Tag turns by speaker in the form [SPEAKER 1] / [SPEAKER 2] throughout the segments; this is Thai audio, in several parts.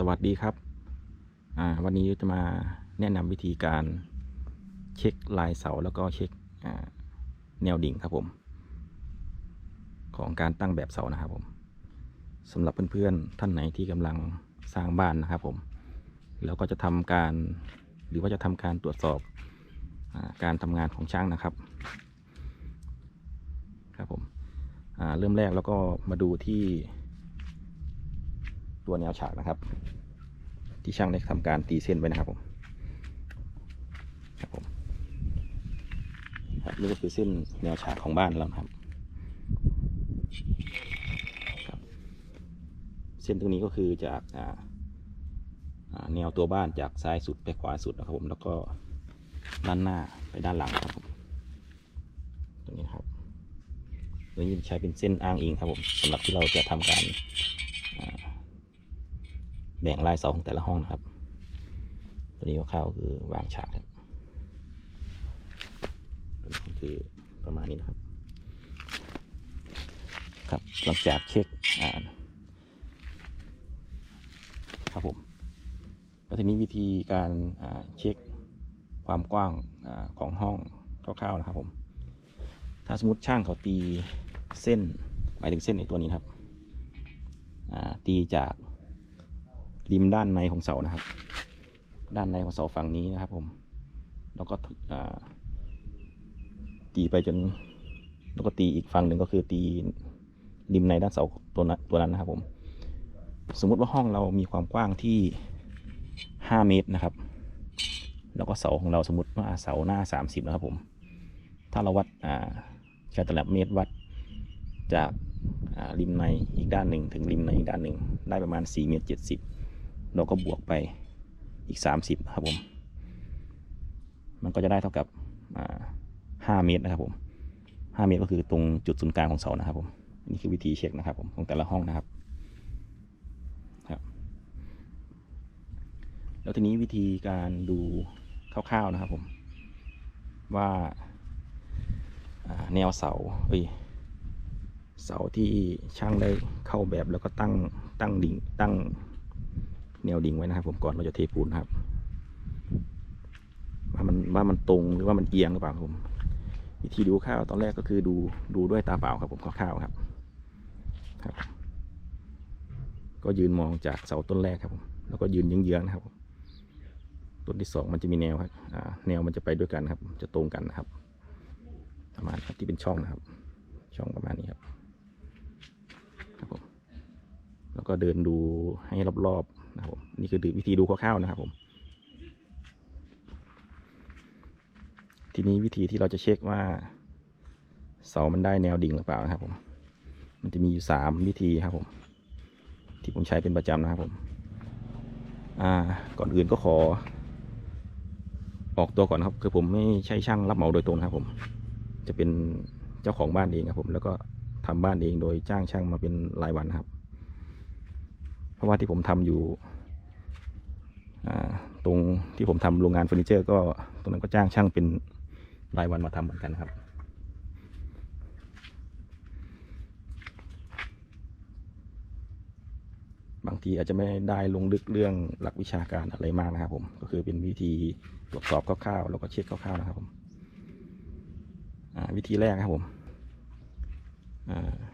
[SPEAKER 1] สวัสดีครับ วันนี้จะมาแนะนำวิธีการเช็คลายเสาแล้วก็เช็คแนวดิ่งครับผม ของการตั้งแบบเสานะครับผมสำหรับเพื่อนๆท่านไหนที่กำลังสร้างบ้านนะครับผมแล้วก็จะทำการหรือว่าจะทำการตรวจสอบอการทำงานของช่างนะครับ ครับผมเริ่มแรกแล้วก็มาดูที่ ตัวแนวฉากนะครับ ที่ช่างได้ทำการตีเส้นไว้นะครับผมครับผมครับนี่ก็คือเส้นแนวฉากของบ้านเรานะครับครับ เส้นตรงนี้ก็คือจากอ่าแนวตัวบ้านจากซ้ายสุดไปขวาสุดนะครับผมแล้วก็ด้านหน้าไปด้านหลังครับผมตรงนี้ครับตัวนี้ใช้เป็นเส้นอ้างอิงครับผมสำหรับที่เราจะทำการ บ่งลายเสาของแต่ละห้องนะครับ ตัวนี้คร่าวคือวางฉากครับคือประมาณนี้นะครับ ครับหลังจากเช็คอ่านครับผมแล้วทีนี้วิธีการอ่าเช็คความกว้างอาของห้องคร่าวๆนะครับ ผม ถ้าสมมติช่างเขาตีเส้นหมายถึงเส้นในตัวนี้นครับอ่าตีจาก ริมด้านในของเสานะครับ ด้านในของเสาฝั่งนี้นะครับ ผม แล้วก็ตีไปจน แล้วก็ตีอีกฝั่งหนึ่งก็คือตีริมในด้านเสาตัวนั้นตัวนั้นนะครับผม สมมุติว่าห้องเรามีความกว้างที่ 5 เมตรนะครับ แล้วก็เสาของเราสมมติว่าเสาหน้า 30 นะครับผม ถ้าเราวัดอ่าใช้ตลับเมตรวัดจากอ่าริมในอีกด้านหนึ่งถึงริมในอีกด้านหนึ่งได้ประมาณ 4 เมตร 70 เราก็บวกไปอีก 30ครับผม มันก็จะได้เท่ากับอ่า5เมตรนะครับผม5เมตรก็คือตรงจุดศูนย์กลางของเสานะครับผมนี่คือวิธีเช็คนะครับผมของแต่ละห้องนะครับครับ แล้วทีนี้วิธีการดูคร่าวๆนะครับผม ว่าอ่าแนวเสาเอ้ยเสาที่ช่างได้เข้าแบบแล้วก็ตั้งตั้งดิ่งตั้ง แนวดิ่งไว้นะครับ ผมก่อนเราจะเทปูนนะครับ ว่ามันว่ามันตรงหรือว่ามันเอียงหรือเปล่าครับผมวิธีดูข้าวตอนแรกก็คือดูดูด้วยตาเปล่าครับผมคร่าวครับ ครับ ก็ยืนมองจากเสาต้นแรกครับผมแล้วก็ยืนเยื้องๆนะครับต้นที่สองมันจะมีแนวครับอ่าแนวมันจะไปด้วยกันครับ จะตรงกันนะครับ ประมาณครับที่เป็นช่องนะครับ ช่องประมาณนี้ครับ ครับผมแล้วก็เดินดูให้รอบๆ นะครับผมนี่คือวิธีดูคร่าวๆนะครับผม ทีนี้วิธีที่เราจะเช็คว่า เสามันได้แนวดิ่งหรือเปล่านะครับผม มันจะมีอยู่สามวิธีครับผม ที่ผมใช้เป็นประจำนะครับผม อ่า ก่อนอื่นก็ขอ ออกตัวก่อนครับ คือผมไม่ใช่ช่างรับเหมาโดยตรงครับผม จะเป็นเจ้าของบ้านเองครับผม แล้วก็ทำบ้านเองโดยจ้างช่างมาเป็นรายวันครับ เพราะว่าที่ผมทำอยู่ตรงที่ผมทำโรงงานเฟอร์นิเจอร์ ก็ตรงนั้นก็จ้างช่างเป็นรายวันมาทำเหมือนกันครับบางทีอาจจะไม่ได้ลงลึกเรื่องหลักวิชาการอะไรมากนะครับผม ก็คือเป็นวิธีตรวจสอบคร่าวๆแล้วก็เช็คคร่าวๆนะครับผมวิธีแรกครับผมอ่า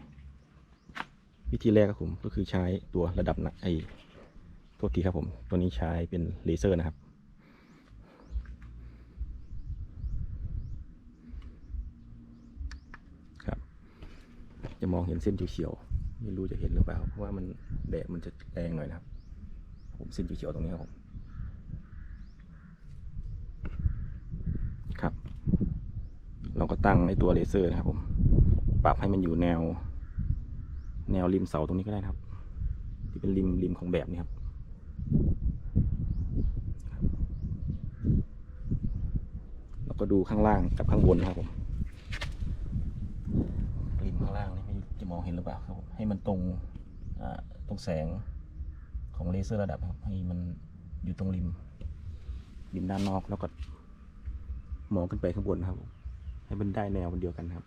[SPEAKER 1] วิธีแรกครับผมก็คือใช้ตัวระดับไอโทษทีครับผมตัวนี้ใช้เป็นเลเซอร์นะครับครับ จะมองเห็นเส้นเขียวๆไม่รู้จะเห็นหรือเปล่าเพราะว่ามันแดดมันจะแรงหน่อยนะครับ ผมเส้นเขียวๆตรงนี้ครับผมครับ เราก็ตั้งไอ้ตัวเลเซอร์นะครับผมปรับให้มันอยู่แนว แนวริมเสาตรงนี้ก็ได้นะครับ ที่เป็นริมริมของแบบนี้ครับแล้วก็ดูข้างล่างกับข้างบนนะครับผมริมข้างล่างนี่ไม่รู้จะมองเห็นหรือเปล่าครับผมให้มันตรงอ่าตรงแสงของเลเซอร์ระดับครับ ให้มันอยู่ตรงริม ริมด้านนอกแล้วก็มองขึ้นไปข้างบนนะครับผมให้มันได้แนวมันเดียวกันครับ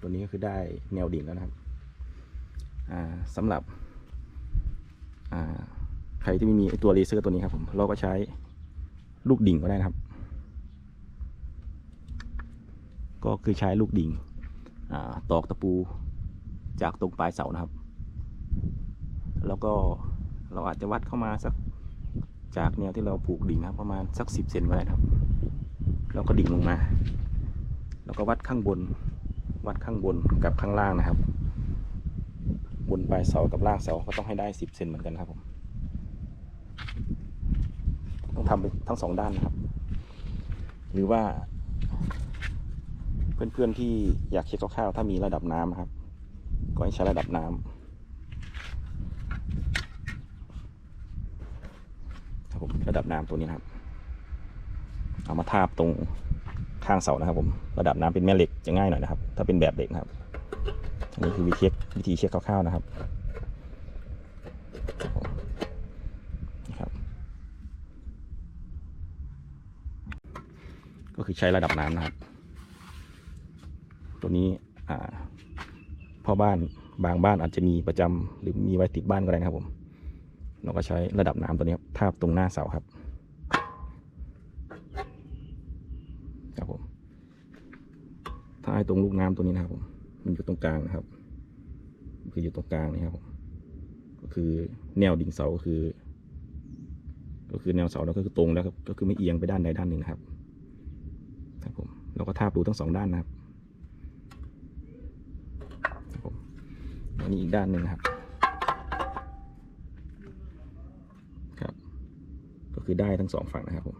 [SPEAKER 1] ตัวนี้ก็คือได้แนวดิ่งแล้วนะครับอ่า สำหรับใครที่ไม่มีตัวเลเซอร์ตัวนี้ครับผมเราก็ใช้ลูกดิ่งก็ได้นะครับ ก็คือใช้ลูกดิ่งอตอกตะปูจากตรงปลายเสานะครับ แล้วก็เราอาจจะวัดเข้ามาสักจากแนวที่เราผูกดิ่งครับประมาณสักสิบเซนก็ได้ครับ แล้วก็ดิ่งลงมา แล้วก็วัดข้างบน วัดข้างบนกับข้างล่างนะครับ บนปลายเสากับล่างเสาก็ต้องให้ได้สิบเซนเหมือนกันครับผมต้องทำไปทั้งสองด้านนะครับ หรือว่า เพื่อนๆที่อยากเช็คคร่าวๆถ้ามีระดับน้ำนะครับ ก็ให้ใช้ระดับน้ำครับผมระดับน้ำตัวนี้นะครับ เอามาทาบตรงข้างเสานะครับผมระดับน้ำเป็นแม่เหล็กจะง่ายหน่อยนะครับ ถ้าเป็นแบบเหล็กครับ อันนี้คือวิธีเช็ควิธีเช็คคร่าวๆนะครับนะครับ ก็คือใช้ระดับน้ำนะครับ ตัวนี้พ่อบ้านบางบ้านอาจจะมีประจำหรือมีไว้ติดบ้านก็ได้นะครับผม เราก็ใช้ระดับน้ำตัวนี้ทาบตรงหน้าเสาครับ ครับผมถ้าไอ้ตรงลูกน้ำตัวนี้นะครับผม มันอยู่ตรงกลางนะครับ คืออยู่ตรงกลางนี่ครับก็คือแนวดิ่งเสาก็คือ ก็คือแนวเสาแล้วก็คือตรงแล้วครับก็คือไม่เอียงไปด้านใดด้านหนึ่งนะครับ ครับผมเราก็ทาบรูทั้งสองด้านนะครับครับผมอันนี้อีกด้านหนึ่งนะครับ ครับ ก็คือได้ทั้งสองฝั่งนะครับผม